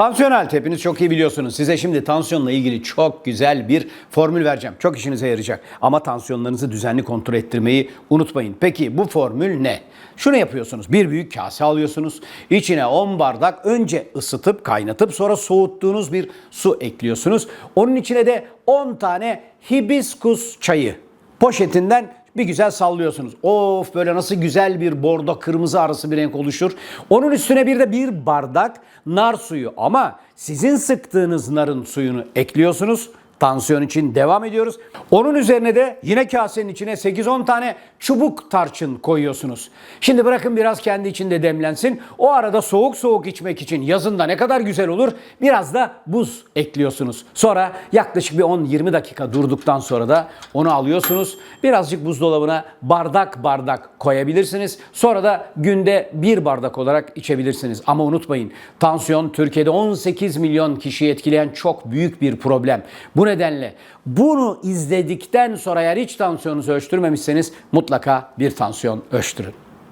Tansiyon aleti hepiniz çok iyi biliyorsunuz. Size şimdi tansiyonla ilgili çok güzel bir formül vereceğim. Çok işinize yarayacak. Ama tansiyonlarınızı düzenli kontrol ettirmeyi unutmayın. Peki bu formül ne? Şunu yapıyorsunuz. Bir büyük kase alıyorsunuz. İçine 10 bardak önce ısıtıp kaynatıp sonra soğuttuğunuz bir su ekliyorsunuz. Onun içine de 10 tane hibiskus çayı poşetinden bir güzel sallıyorsunuz. Of böyle nasıl güzel bir bordo kırmızı arası bir renk oluşur. Onun üstüne bir de bir bardak nar suyu ama sizin sıktığınız narın suyunu ekliyorsunuz. Tansiyon için devam ediyoruz. Onun üzerine de yine kasenin içine 8-10 tane çubuk tarçın koyuyorsunuz. Şimdi bırakın biraz kendi içinde demlensin. O arada soğuk soğuk içmek için yazında ne kadar güzel olur. Biraz da buz ekliyorsunuz. Sonra yaklaşık bir 10-20 dakika durduktan sonra da onu alıyorsunuz. Birazcık buzdolabına bardak bardak koyabilirsiniz. Sonra da günde bir bardak olarak içebilirsiniz. Ama unutmayın tansiyon Türkiye'de 18 milyon kişiyi etkileyen çok büyük bir problem. Bu nedenle bunu izledikten sonra eğer hiç tansiyonunuzu ölçtürmemişseniz mutlaka bir tansiyon ölçtürün.